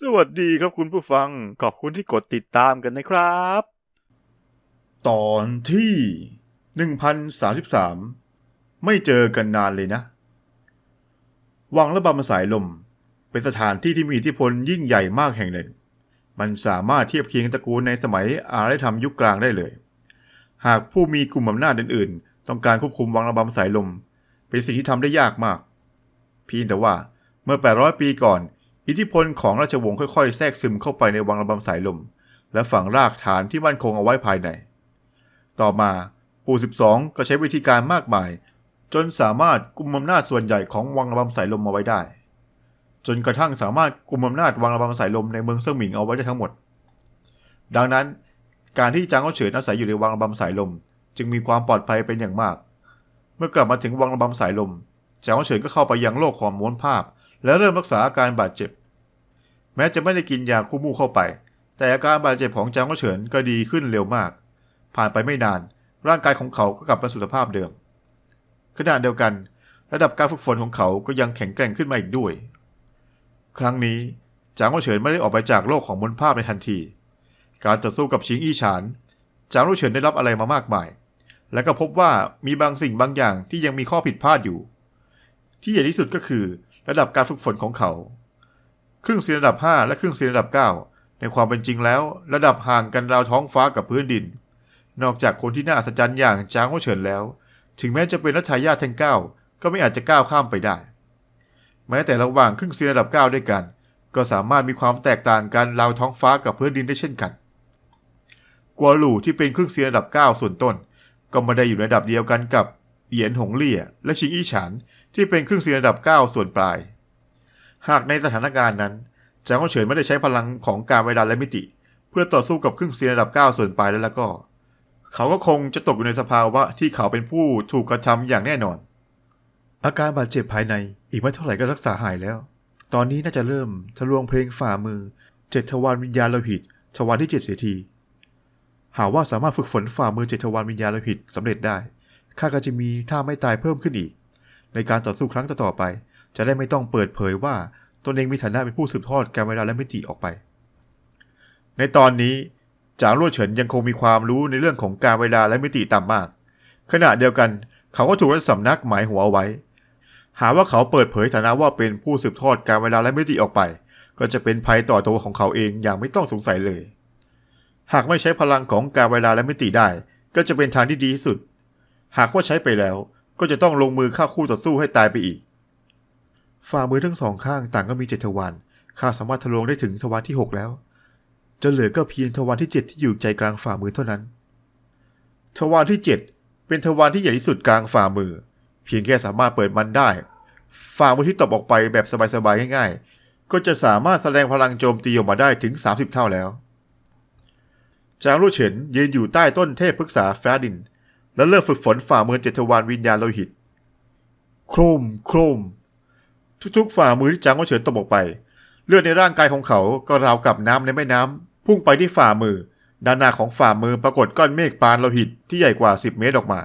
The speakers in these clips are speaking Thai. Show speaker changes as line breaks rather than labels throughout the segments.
สวัสดีครับคุณผู้ฟัง ขอบคุณที่กดติดตามกันนะครับ ตอนที่ 1033 ไม่เจอกันนานเลยนะ วังระบำสายลม เป็นสถานที่ที่มีอิทธิพลยิ่งใหญ่มากแห่งหนึ่ง มันสามารถเทียบเคียงตระกูลในสมัยอารยธรรมยุคกลางได้เลย หากผู้มีกลุ่มอำนาจอื่น ๆ ต้องการควบคุมวังระบำสายลม เป็นสิ่งที่ทำได้ยากมาก เพียงแต่ว่าเมื่อ 800 ปีก่อน อิทธิพลของราชวงศ์ค่อยๆ แทรกซึมเข้าไปในวังระบำสายลม และฝังรากฐานที่มั่นคงเอาไว้ภายใน ต่อมาปู่12 ก็ใช้วิธีการมากมาย จนสามารถกุมอำนาจส่วนใหญ่ของวังระบำสายลมมาไว้ได้ จนกระทั่งสามารถกุมอำนาจวังระบำสายลมในเมืองเซิงหมิงเอาไว้ได้ทั้งหมด ดังนั้นการที่จางเอ้าเฉินอาศัยอยู่ในวังระบำสายลม จึงมีความปลอดภัยเป็นอย่างมาก เมื่อกลับมาถึงวังระบำสายลมจางเอ้าเฉินก็เข้าไปยังโลกของม้วนภาพ และเริ่มรักษาอาการบาดเจ็บ แม้จะไม่ได้กินยาคู่มูเข้าไป แต่อาการบาดเจ็บของจางเอ้าเฉินก็ดีขึ้นเร็วมาก ผ่านไปไม่นาน ร่างกายของเขาก็กลับมาสู่สภาพเดิมขณะเดียวกัน ระดับการฝึกฝนของเขาก็ยังแข็งแกร่งขึ้นมาอีกด้วย ครั้งนี้จางเอ้าเฉินไม่ได้ออกไปจากโลกของมนภาพในทันที การต่อสู้กับชิงอี้ฉานจางเอ้เฉินได้รับอะไรมามากมายและก็พบว่ามีบางสิ่งบางอย่างที่ยังมีข้อผิดพลาดอยู่ ที่ใหญ่ที่สุดก็คือ ระดับการฝึกฝนของเขา ครึ่งเสียงระดับ 5 และครึ่งเสียงระดับ 9 ในความเป็นจริงแล้ว ระดับห่างกันราวท้องฟ้ากับพื้นดิน นอกจากคนที่น่าอัศจรรย์อย่างจางโอเฉินแล้ว ถึงแม้จะเป็นรัชทายาททั้งเก้าก็ไม่อาจจะก้าวข้ามไปได้ แม้แต่ระหว่างครึ่งเสียงระดับ 9 ด้วยกัน ก็สามารถมีความแตกต่างกันราวท้องฟ้ากับพื้นดินได้เช่นกันกัวหลู่ที่เป็นครึ่งเสียงระดับ 9 ส่วนต้น ก็ไม่ได้อยู่ในระดับเดียวกันกับ เหยียนหงเลี่ยและชิงอี้ฉานที่เป็นครึ่งเสียงระดับ 9 ส่วนปลาย หากในสถานการณ์นั้นจางเฉินไม่ได้ใช้พลังของการเวลาและมิติ เพื่อต่อสู้กับครึ่งเสียงระดับ 9 ส่วนปลายแล้วแล้วก็ เขาก็คงจะตกอยู่ในสภาวะที่เขาเป็นผู้ถูกกระทำอย่างแน่นอน อาการบาดเจ็บภายในอีกไม่เท่าไหร่ก็รักษาหายแล้ว ตอนนี้น่าจะเริ่มทะลวงเพลงฝ่ามือเจ็ดทวารวิญญาณโลหิตทวารที่เจ็ดเสียทีหากว่าสามารถฝึกฝนฝ่ามือเจ็ดทวารวิญญาณโลหิตสำเร็จได้ ข้าก็จะมีท่าไม่ตายเพิ่มขึ้นอีก ในการต่อสู้ครั้งต่อๆไป จะได้ไม่ต้องเปิดเผยว่าตนเองมีฐานะเป็นผู้สืบทอดการเวลาและมิติออกไป ในตอนนี้จางรั่วเฉินยังคงมีความรู้ในเรื่องของการเวลาและมิติต่ำมาก ขณะเดียวกันเขาก็ถูกรัฐสำนักหมายหัวเอาไว้ หาว่าเขาเปิดเผยฐานะว่าเป็นผู้สืบทอดการเวลาและมิติออกไป ก็จะเป็นภัยต่อตัวของเขาเองอย่างไม่ต้องสงสัยเลย หากไม่ใช้พลังของการเวลาและมิติได้ ก็จะเป็นทางที่ดีที่สุด หากว่าใช้ไปแล้วก็จะต้องลงมือฆ่าคู่ต่อสู้ให้ตายไปอีก ฝ่ามือทั้งสองข้างต่างก็มีเจ็ดทวารข้าสามารถทะลวงได้ถึงทวารที่หกแล้ว จะเหลือก็เพียงทวารที่เจ็ดที่อยู่ใจกลางฝ่ามือเท่านั้น ทวารที่เจ็ดเป็นทวารที่ใหญ่ที่สุดกลางฝ่ามือ เพียงแค่สามารถเปิดมันได้ ฝ่ามือที่ตบออกไปแบบสบายๆง่าย ๆ ก็จะสามารถแสดงพลังโจมตีออกมาได้ถึง 30 เท่าแล้ว จางลู่เฉินยืนอยู่ใต้ต้นเทพพฤกษาแฟดิน และเริ่มฝึกฝนฝ่ามือเจ็ดทวารวิญญาณโลหิต โครมโครม ทุกๆฝ่ามือที่จางว่าเฉินตบออกไป เลือดในร่างกายของเขาก็ราวกับน้ำในแม่น้ำพุ่งไปที่ฝ่ามือ ด้านหน้าของฝ่ามือปรากฏก้อนเมฆปานโลหิตที่ใหญ่กว่า 10 เมตรออกมา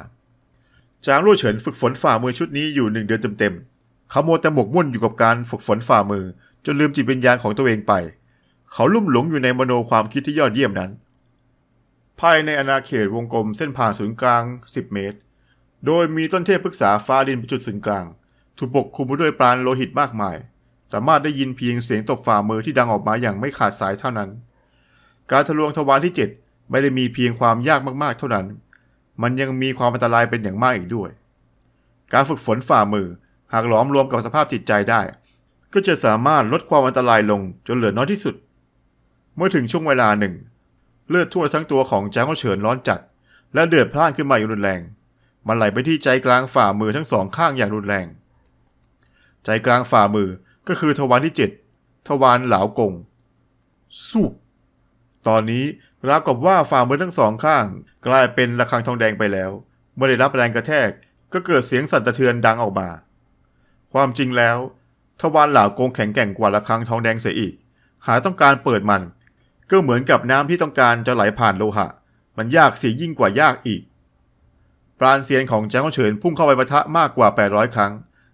จางลู่เฉินฝึกฝนฝ่ามือชุดนี้อยู่หนึ่งเดือนเต็มๆเขาโมแต่หมกมุ่นอยู่กับการฝึกฝนฝ่ามือ จนลืมจิตวิญญาณของตัวเองไป เขาลุ่มหลงอยู่ในมโนความคิดที่ยอดเยี่ยมนั้น ภายในอาณาเขตวงกลมเส้นผ่านศูนย์กลาง 10 เมตร โดยมีต้นเทพพฤกษาฟ้าดินเป็นจุดศูนย์กลาง ถูกปกคลุมไปด้วยปราณโลหิตมากมาย สามารถได้ยินเพียงเสียงตบฝ่ามือที่ดังออกมาอย่างไม่ขาดสายเท่านั้น การทะลวงทวารที่ 7 ไม่ได้มีเพียงความยากมากๆ เท่านั้น มันยังมีความอันตรายเป็นอย่างมากอีกด้วย การฝึกฝนฝ่ามือหากหลอมรวมกับสภาพจิตใจได้ ก็จะสามารถลดความอันตรายลงจนเหลือน้อยที่สุด เมื่อถึงช่วงเวลาหนึ่ง เลือดทั่วทั้งตัวของจางเฉินร้อนจัด และเดือดพล่านขึ้นมาอย่างรุนแรง มันไหลไปที่ใจกลางฝ่ามือทั้งสองข้างอย่างรุนแรง ใจกลางฝ่ามือก็คือทวารที่7ทวารเหลากงสูบตอนนี้ราวกับว่าฝ่ามือทั้งสองข้าง กลายเป็นระฆังทองแดงไปแล้ว เมื่อได้รับแรงกระแทกก็เกิดเสียงสั่นสะเทือนดังออกมา ความจริงแล้ว ทวารเหลากงแข็งแกร่งกว่าระฆังทองแดงเสียอีก หาต้องการเปิดมัน ก็เหมือนกับน้ำที่ต้องการจะไหลผ่านโลหะ มันยากเสียยิ่งกว่ายากอีก ปราณเซียนของแจ้งเฉินพุ่งเข้าไปปะทะมากกว่า 800 ครั้ง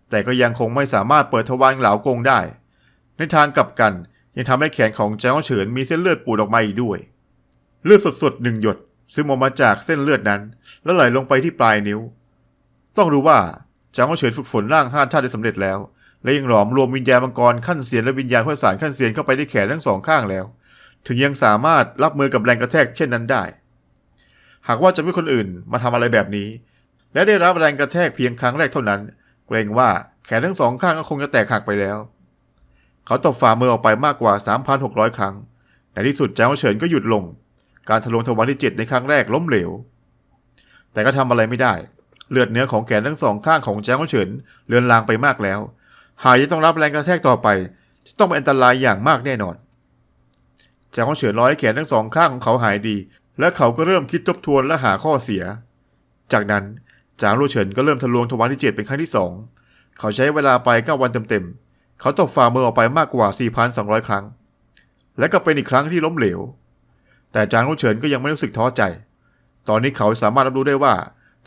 แต่ก็ยังคงไม่สามารถเปิดทวารเหลากงได้ ในทางกลับกันยังทำให้แขนของเจ้าเฉินมีเส้นเลือดปูดออกมาอีกด้วย เลือดสดๆหนึ่งหยดซึมออกมาจากเส้นเลือดนั้น แล้วไหลลงไปที่ปลายนิ้ว ต้องรู้ว่าจ้าเฉินฝึกฝนร่างห้าธาตุได้สำเร็จแล้ว และยังหลอมรวมวิญญาณมังกรขั้นเสียนและวิญญาณพระสารขั้นเสียนเข้าไปที่แขนทั้งสองข้างแล้ว ถึงยังสามารถรับมือกับแรงกระแทกเช่นนั้นได้ หากว่าจะมีคนอื่นมาทำอะไรแบบนี้ และได้รับแรงกระแทกเพียงครั้งแรกเท่านั้น เกรงว่าแขนทั้งสองข้างก็คงจะแตกหักไปแล้ว เขาตบฝ่ามือออกไปมากกว่า 3,600 ครั้ง ในที่สุดเจ้าเฉินก็หยุดลง การทะลวงทวารที่ 7 ในครั้งแรกล้มเหลว แต่ก็ทำอะไรไม่ได้ เลือดเนื้อของแขนทั้งสองข้างของเจ้าเฉินเลือนลางไปมากแล้ว หากจะต้องรับแรงกระแทกต่อไป จะต้องเป็นอันตรายอย่างมากแน่นอน จ้าเฉินร้อยแขนทั้งสองข้างของเขาหายดี และเขาก็เริ่มคิดทบทวนและหาข้อเสีย จากนั้นจางลู่เฉินก็เริ่มทะลวงทวารที่7เป็นครั้งที่สองเขาใช้เวลาไป9วันเต็มๆ เขาตบฝ่ามือออกไปมากกว่า 4,200 ครั้ง และก็เป็นอีกครั้งที่ล้มเหลว แต่จางลู่เฉินก็ยังไม่รู้สึกท้อใจ ตอนนี้เขาสามารถรับรู้ได้ว่า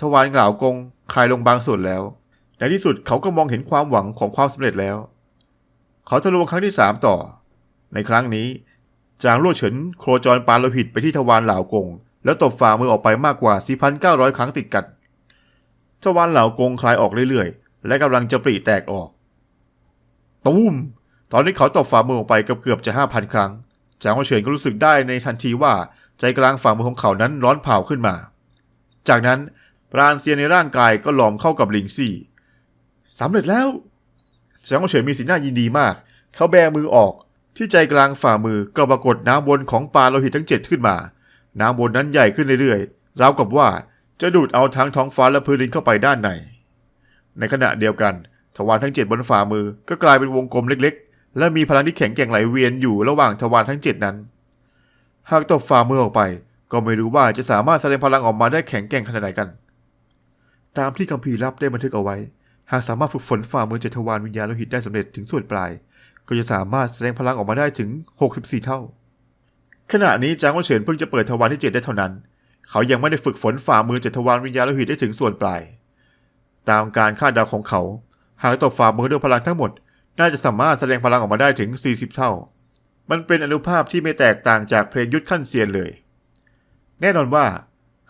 ทวารเหล่ากงคลายลงบางส่วนแล้ว ในที่สุดเขาก็มองเห็นความหวังของความสำเร็จแล้ว เขาทะลวงครั้งที่3ต่อ ในครั้งนี้ จางลู่เฉินโครจรปาโลหิตไปที่ทวารเหล่ากง แล้วตบฝ่ามือออกไปมากกว่า 4,900 ครั้งติดกันทวารเหล่ากงคลายออกเรื่อยๆ และกำลังจะปริแตกออกตูมตอนนี้เขาตบฝ่ามือออกไปเกือบจะ 5,000 ครั้ง จางเฉินก็รู้สึกได้ในทันทีว่าใจกลางฝ่ามือของเขานั้นร้อนเผาขึ้นมา จากนั้นปราณเซียนในร่างกายก็หลอมเข้ากับลิงซี่สำเร็จแล้วจางเฉินมีสีหน้ายินดีมาก เขาแบมือออก ที่ใจกลางฝ่ามือก็ปรากฏน้ำวนของปลาโลหิตทั้งเจ็ดขึ้นมา น้ำวนนั้นใหญ่ขึ้นเรื่อยๆ ราวกับว่าจะดูดเอาทั้งท้องฟ้าและพื้นดินเข้าไปด้านใน ในขณะเดียวกันทวารทั้งเจ็ดบนฝ่ามือก็กลายเป็นวงกลมเล็กๆ และมีพลังที่แข็งแกร่งไหลเวียนอยู่ระหว่างทวารทั้งเจ็ดนั้น หากตบฝ่ามือออกไป ก็ไม่รู้ว่าจะสามารถแสดงพลังออกมาได้แข็งแกร่งขนาดไหนกัน ตามที่คัมภีร์ลับได้บันทึกเอาไว้ หากสามารถฝึกฝนฝ่ามือเจ็ดทวารวิญญาณโลหิตได้สำเร็จถึงส่วนปลาย ก็จะสามารถแสดงพลังออกมาได้ถึง 64 เท่า ขณะนี้จางว่าเฉินเพิ่งจะเปิดทวารที่ 7 ได้เท่านั้น เขายังไม่ได้ฝึกฝนฝ่ามือเจ็ดทวารวิญญาณโลหิตได้ถึงส่วนปลาย ตามการคาดเดาของเขา หากตบฝ่ามือด้วยพลังทั้งหมด น่าจะสามารถแสดงพลังออกมาได้ถึง 40 เท่า มันเป็นอนุภาพที่ไม่แตกต่างจากเพลงยุทธขั้นเซียนเลย แน่นอนว่า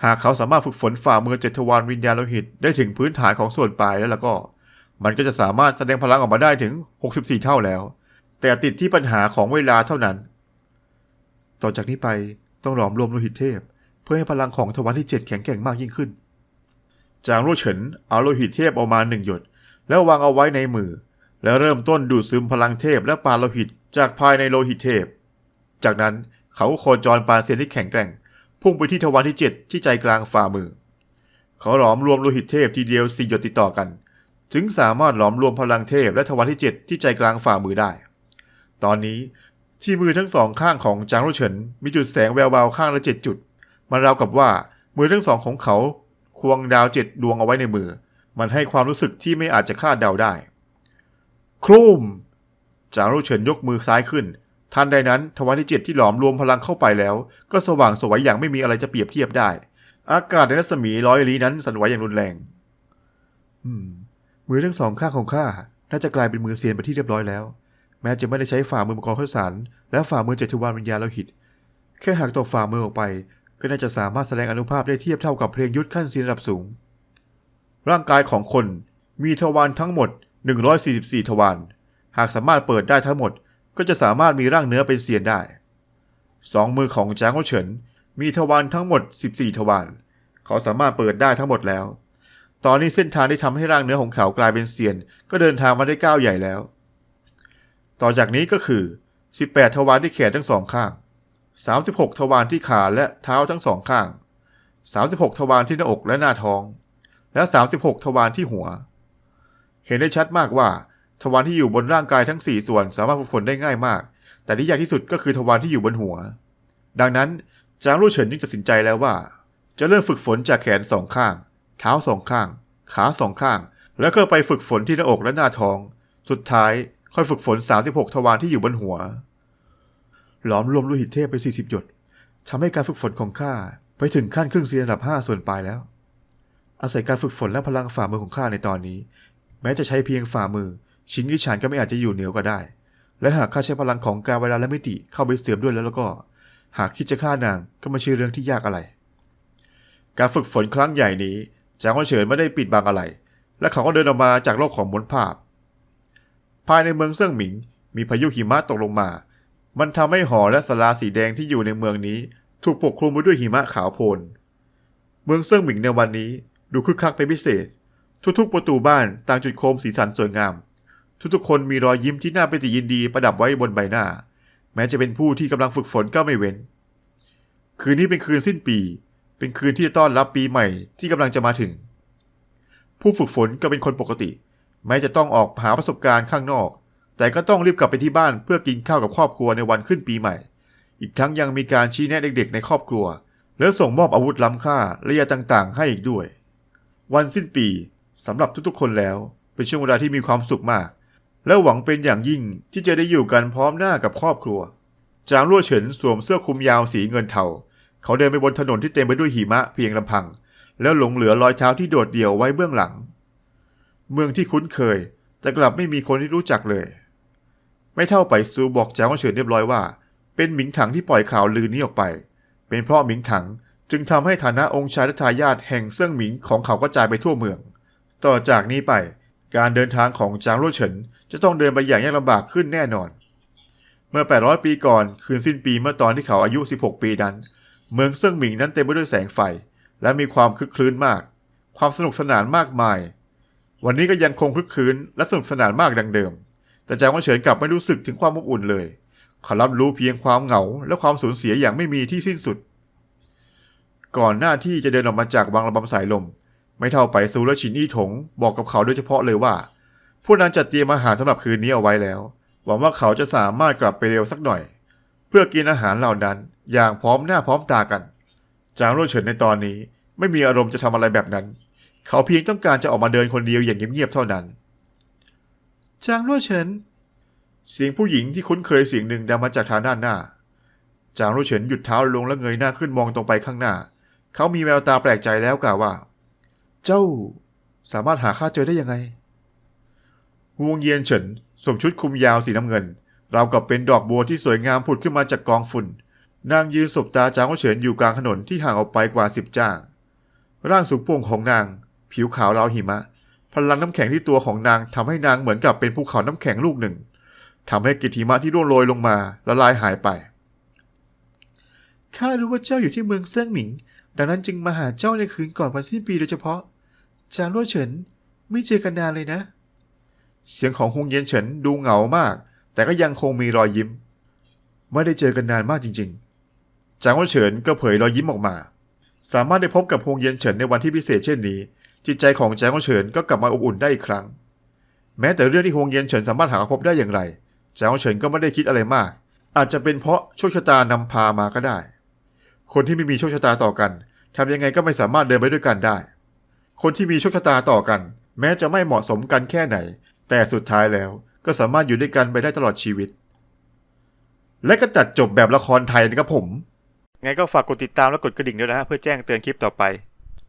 หากเขาสามารถฝึกฝนฝ่ามือเจ็ดทวารวิญญาณโลหิตได้ถึงพื้นฐานของส่วนปลายแล้วล่ะก็ มันก็จะสามารถแสดงพลังออกมาได้ถึง 64 เท่าแล้ว แต่ติดที่ปัญหาของเวลาเท่านั้น ต่อจากนี้ไปต้องหลอมรวมโลหิตเทพ เพื่อให้พลังของทวารที่7แข็งแกร่งมากยิ่งขึ้น จางรั่วเฉินเอาโลหิตเทพออกมาหนึ่งหยด แล้ววางเอาไว้ในมือ แล้วเริ่มต้นดูดซึมพลังเทพและปาโลหิตจากภายในโลหิตเทพ จากนั้นเขาก็โคจรปาเซียนที่แข็งแกร่ง พุ่งไปที่ทวารที่7ที่ใจกลางฝ่ามือ เขาหลอมรวมโลหิตเทพทีเดียวสี่หยดติดต่อกัน จึงสามารถหลอมรวมพลังเทพและทวารที่7ที่ใจกลางฝ่ามือได้ ตอนนี้ที่มือทั้งสองข้างของจางรุ่เฉินมีจุดแสงแวววาวข้างละเจ็ดจุด มันราวกับว่ามือทั้งสองของเขาควงดาวเจ็ดดวงเอาไว้ในมือ มันให้ความรู้สึกที่ไม่อาจจะคาดเดาได้โครมจางรุ่เฉินยกมือซ้ายขึ้นทันใดนั้นทวารที่เจ็ดที่หลอมรวมพลังเข้าไปแล้ว ก็สว่างสวยอย่างไม่มีอะไรจะเปรียบเทียบได้ อากาศในรัศมีร้อยลี้นั้นสั่นไหวอย่างรุนแรง อืม มือทั้งสองข้างของข้าน่าจะกลายเป็นมือเซียนไปที่เรียบร้อยแล้ว แม้จะไม่ได้ใช้ฝ่ามือมังกรข้าวสารและฝ่ามือเจตุวานวิญญาณโลหิต แค่หากตกฝ่ามือออกไป ก็น่าจะสามารถแสดงอนุภาพได้เทียบเท่ากับเพลงยุทธขั้นซีนระดับสูง ร่างกายของคนมีทวารทั้งหมด 144 ทวาร หากสามารถเปิดได้ทั้งหมด ก็จะสามารถมีร่างเนื้อเป็นเซียนได้ สองมือของจางโอเฉิน มีทวารทั้งหมด 14 ทวาร เขาสามารถเปิดได้ทั้งหมดแล้ว ตอนนี้เส้นทางที่ทำให้ร่างเนื้อของเขากลายเป็นเซียน ก็เดินทางมาได้ก้าวใหญ่แล้ว ต่อจากนี้ก็คือ 18 ทวารที่แขนทั้งสองข้าง 36 ทวารที่ขาและเท้าทั้งสองข้าง 36 ทวารที่หน้าอกและหน้าท้อง และ 36 ทวารที่หัว เห็นได้ชัดมากว่า ทวารที่อยู่บนร่างกายทั้ง 4 ส่วนสามารถฝึกฝนได้ง่ายมาก แต่ที่ยากที่สุดก็คือทวารที่อยู่บนหัว ดังนั้นจางลู่เฉินจึงตัดสินใจแล้วว่า จะเริ่มฝึกฝนจากแขนสองข้าง เท้าสองข้าง ขาสองข้าง แล้วก็ไปฝึกฝนที่หน้าอกและหน้าท้อง สุดท้าย ค่อยฝึกฝน 36 ทวารที่อยู่บนหัว หลอมรวมโลหิตเทพไป 40 หยดทำให้การฝึกฝนของข้าไปถึงขั้นครึ่งซีนระดับ 5 ส่วนปลายแล้ว อาศัยการฝึกฝนและพลังฝ่ามือของข้าในตอนนี้ แม้จะใช้เพียงฝ่ามือ ชิงยิฉานก็ไม่อาจจะอยู่เหนือกว่าได้ และหากข้าใช้พลังของการเวลาและมิติเข้าไปเสื่อมด้วยแล้วแล้วก็ หากคิดจะฆ่านางก็ไม่ใช่เรื่องที่ยากอะไร การฝึกฝนครั้งใหญ่นี้จางฮวนเฉินไม่ได้ปิดบังอะไร และเขาก็เดินออกมาจากโลกของมนภาพ ภายในเมืองเซิ่งหมิง มีพายุหิมะตกลงมา มันทำให้หอและศาลาสีแดงที่อยู่ในเมืองนี้ ถูกปกคลุมไปด้วยหิมะขาวโพลน เมืองเซิ่งหมิงในวันนี้ดูคึกคักเป็นพิเศษ ทุกๆประตูบ้านต่างจุดโคมสีสันสวยงาม ทุกๆคนมีรอยยิ้มที่น่าปฏิยินดีประดับไว้บนใบหน้า แม้จะเป็นผู้ที่กำลังฝึกฝนก็ไม่เว้น คืนนี้เป็นคืนสิ้นปี เป็นคืนที่จะต้อนรับปีใหม่ที่กำลังจะมาถึง ผู้ฝึกฝนก็เป็นคนปกติ แม้จะต้องออกหาประสบการณ์ข้างนอก แต่ก็ต้องรีบกลับไปที่บ้านเพื่อกินข้าวกับครอบครัวในวันขึ้นปีใหม่ อีกทั้งยังมีการชี้แนะเด็กๆ ในครอบครัว และส่งมอบอาวุธล้ำค่าและยาต่างๆ ให้อีกด้วย วันสิ้นปีสำหรับทุกๆคนแล้ว เป็นช่วงเวลาที่มีความสุขมาก และหวังเป็นอย่างยิ่งที่จะได้อยู่กันพร้อมหน้ากับครอบครัว จางลั่วเฉินสวมเสื้อคลุมยาวสีเงินเทาเขาเดินไปบนถนนที่เต็มไปด้วยหิมะเพียงลำพัง แล้วหลงเหลือรอยเท้าที่โดดเดี่ยวไว้เบื้องหลัง เมืองที่คุ้นเคย แต่กลับไม่มีคนที่รู้จักเลย ไม่เท่าไปซูบอกจางลั่วเฉินเรียบร้อยว่า เป็นหมิงถังที่ปล่อยข่าวลือนี้ออกไป เป็นเพราะหมิงถังจึงทำให้ฐานะองค์ชายและทายาทแห่งเซิ่งหมิงของเขากระจายไปทั่วเมือง ต่อจากนี้ไปการเดินทางของจางลั่เฉินจะต้องเดินไปอย่างยากลำบากขึ้นแน่นอน เมื่อ 800 ปีก่อนคืนสิ้นปีเมื่อตอนที่เขาอายุ 16 ปีนั้น เมืองเซิ่งหมิงนั้นเต็มไปด้วยแสงไฟ และมีความคึกคลื้นมาก ความสนุกสนานมากมาย วันนี้ก็ยังคงคึกคืนและสนุกสนานมากดังเดิม แต่จางว่าเฉินกลับไม่รู้สึกถึงความอบอุ่นเลย เขารับรู้เพียงความเหงา และความสูญเสียอย่างไม่มีที่สิ้นสุด ก่อนหน้าที่จะเดินออกมาจากวังระบำสายลม ไม่เท่าไปซูและชินอี้ถงบอกกับเขาโดยเฉพาะเลยว่าผู้นั้นจัดเตรียมอาหารสำหรับคืนนี้เอาไว้แล้ว หวังว่าเขาจะสามารถกลับไปเร็วสักหน่อย เพื่อกินอาหารเหล่านั้นอย่างพร้อมหน้าพร้อมตากัน จางโรเฉินในตอนนี้ไม่มีอารมณ์จะทำอะไรแบบนั้น เขาเพียงต้องการจะออกมาเดินคนเดียวอย่างเงียบๆเท่านั้น จางโรเฉิน เสียงผู้หญิงที่คุ้นเคยเสียงหนึ่งดังมาจากทางด้านหน้า จางโรเฉินหยุดเท้าลงและเงยหน้าขึ้นมองตรงไปข้างหน้า เขามีแววตาแปลกใจแล้วกล่าวว่า เจ้า สามารถหาข้าเจอได้ยังไงฮวงเยียนเฉินสวมชุดคลุมยาวสีน้ำเงินราวกับเป็นดอกบัวที่สวยงามผุดขึ้นมาจากกองฝุ่น นางยืนสบตาจางเฉินอยู่กลางถนนที่ห่างออกไปกว่าสิบจ้าง ร่างสูงโปร่งของนาง ผิวขาวราวหิมะ พลังน้ำแข็งที่ตัวของนางทำให้นางเหมือนกับเป็นภูเขาน้ำแข็งลูกหนึ่งทำให้กิจหิมะที่ร่วงโรยลงมาละลายหายไป ข้ารู้ว่าเจ้าอยู่ที่เมืองเซิ่งหมิง ดังนั้นจึงมาหาเจ้าในคืนก่อนวันสิ้นปีโดยเฉพาะ จางลั่วเฉินไม่เจอกันนานเลยนะ เสียงของฮงเยียนเฉินดูเหงามาก แต่ก็ยังคงมีรอยยิ้ม ไม่ได้เจอกันนานมากจริง ๆ จางว่าเฉินก็เผยรอยยิ้มออกมา สามารถได้พบกับฮงเยียนเฉินในวันที่พิเศษเช่นนี้ จิตใจของแจงว่าเฉินก็กลับมาอบอุ่นได้อีกครั้ง แม้แต่เรื่องที่ฮวงเยียนเฉินสามารถหาพบได้อย่างไรแจงว่าเฉินก็ไม่ได้คิดอะไรมาก อาจจะเป็นเพราะโชคชะตานำพามาก็ได้ คนที่ไม่มีโชคชะตาต่อกันทำยังไงก็ไม่สามารถเดินไปด้วยกันได้ คนที่มีโชคชะตาต่อกัน แม้จะไม่เหมาะสมกันแค่ไหน แต่สุดท้ายแล้วก็สามารถอยู่ด้วยกันไปได้ตลอดชีวิต และก็จัดจบแบบละครไทยนะครับผม ไงก็ฝากกดติดตามและกดกระดิ่งด้วยนะเพื่อแจ้งเตือนคลิปต่อไป